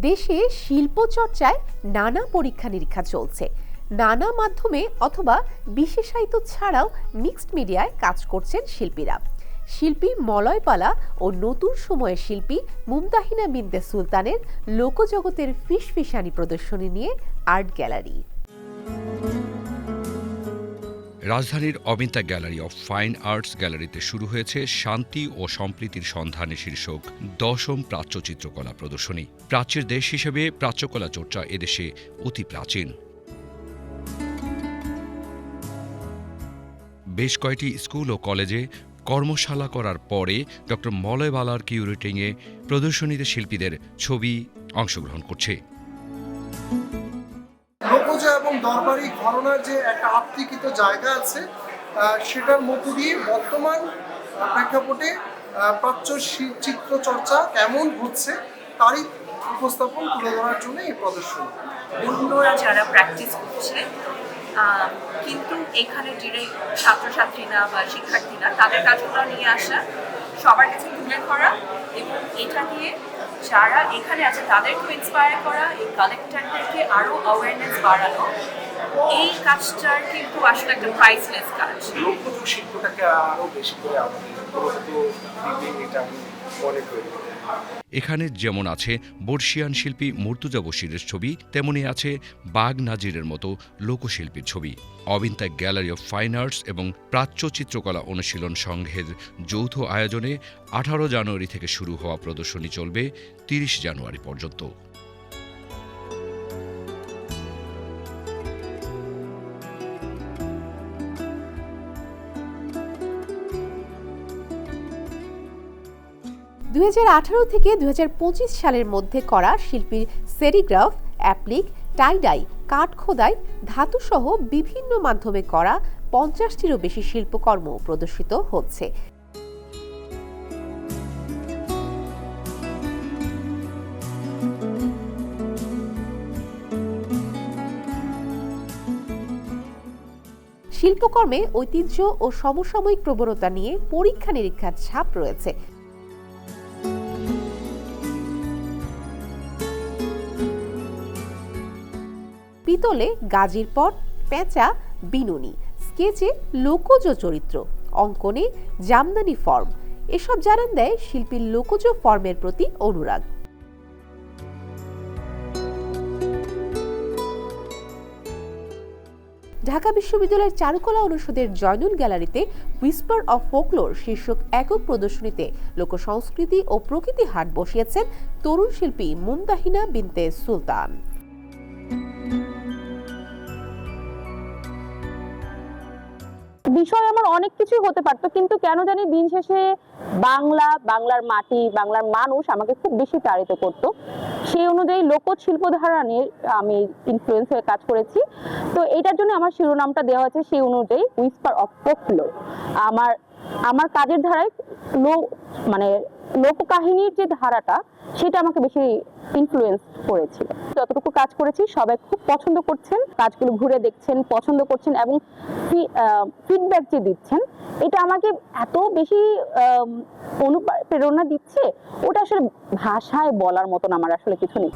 দেশে শিল্প চর্চায় নানা পরীক্ষা নিরীক্ষা চলছে। নানা মাধ্যমে অথবা বিশেষায়িত ছাড়াও মিক্সড মিডিয়ায় কাজ করছেন শিল্পীরা। শিল্পী মলয়পালা ও নতুন সময়ের শিল্পী মুমতাহিনা বিন্দে সুলতানের লোকজগতের ফিসফিসানি প্রদর্শনী নিয়ে আর্ট গ্যালারি। রাজধানীর Abinta gallery of fine arts গ্যালারিতে শুরু হয়েছে শান্তি ও সম্প্রীতির সন্ধানে শীর্ষক দশম প্রাচ্য চিত্রকলা প্রদর্শনী। প্রাচ্যের দেশ হিসেবে প্রাচ্যকলা চর্চা এদেশে অতি প্রাচীন। বেশ কয়েকটি স্কুল ও কলেজে কর্মশালা করার পরে ডক্টর মলয়বালার কিউরেটিংয়ে প্রদর্শনীতে শিল্পীদের ছবি অংশগ্রহণ করছে। লোকজ এবং দরবারি ঘরনার যে একটা আত্মিকিত জায়গা আছে সেটার মধ্য দিয়ে বর্তমান প্রেক্ষাপটে প্রাচ্য চিত্র চর্চা কেমন হচ্ছে তারই উপস্থাপন তুলে ধরার জন্য এই প্রদর্শনী। অন্যরা যারা প্র্যাকটিস করছে কিন্তু এখানে যে ছাত্রছাত্রীরা বা শিক্ষার্থীরা, তাদের কাজগুলো নিয়ে আসা, সবার কাছে তুলে ধরা এবং এটা নিয়ে যারা এখানে আছে তাদেরকেও ইন্সপায়ার করা এই কালেক্টরদেরকে আরও অ্যাওয়ারনেস বাড়ানো। এই কাজটার কিন্তু আসলে একটা প্রাইসলেস কাজ। শিল্পটাকে আরও বেশি করে আমাদের এটা আমি মনে করি। এখানে যেমন আছে বর্ষিয়ান শিল্পী মুর্তুজা বশিরের ছবি তেমনি আছে বাগ নাজিরের মতো লোকশিল্পীর ছবি। Abinta gallery of fine arts এবং প্রাচ্য চিত্রকলা অনুশীলন সংঘের যৌথ আয়োজনে আঠারো জানুয়ারি থেকে শুরু হওয়া প্রদর্শনী চলবে তিরিশ জানুয়ারি পর্যন্ত। দুই হাজার আঠারো থেকে দুই হাজার পঁচিশ সালের মধ্যে করা শিল্পীর সেরিগ্রাফ অ্যাপ্লিক টাইডাই কাঠ খোদাই ধাতুসহ বিভিন্ন মাধ্যমে করা পঞ্চাশটিরও বেশি শিল্পকর্ম প্রদর্শিত হচ্ছে। শিল্পকর্মে ঐতিহ্য ও সমসাময়িক প্রবণতা নিয়ে পরীক্ষা নিরীক্ষার ছাপ রয়েছে। পিতলে গাজির পট পেঁচা, বিনুনি, স্কেচে লোকজ চরিত্র, অঙ্কনে জামদানি ফর্ম। এসব জানান দেয় শিল্পীর লোকজ ফর্মের প্রতি অনুরাগ। ঢাকা বিশ্ববিদ্যালয়ের চারুকলা অনুষদের জয়নুল গ্যালারিতে হুইস্পার অফ ফোকলোর শীর্ষক একক প্রদর্শনীতে লোকসংস্কৃতি ও প্রকৃতি হাট বসিয়েছেন তরুণ শিল্পী মুমতাহিনা বিনতে সুলতান। বিষয় আমার অনেক কিছুই হতে পারতো, কিন্তু কেন জানি দিন শেষে বাংলা, বাংলার মাটি, বাংলার মানুষ আমাকে খুব বেশি তাড়িত করতো। সেই অনুযায়ী লোকজ শিল্পধারা নিয়ে আমি ইনফ্লুয়েন্স হয়ে কাজ করেছি। তো এটার জন্য আমার শিরোনামটা দেওয়া হয়েছে সেই অনুযায়ী উইসপার অফ ফোকলোর আমার আমার কাজের ধারায় লো মানে লোককাহিনীর যে ধারাটা, সেটা আমাকে বেশি ইনফ্লুয়েন্স করেছিল। যতটুকু কাজ করেছি, সবাই খুব পছন্দ করছেন, কাজগুলো ঘুরে দেখছেন, পছন্দ করছেন এবং ফিডব্যাক যে দিচ্ছেন, এটা আমাকে এত বেশি অনুপ্রেরণা দিচ্ছে, ওটা আসলে ভাষায় বলার মতন আমার আসলে কিছু নেই।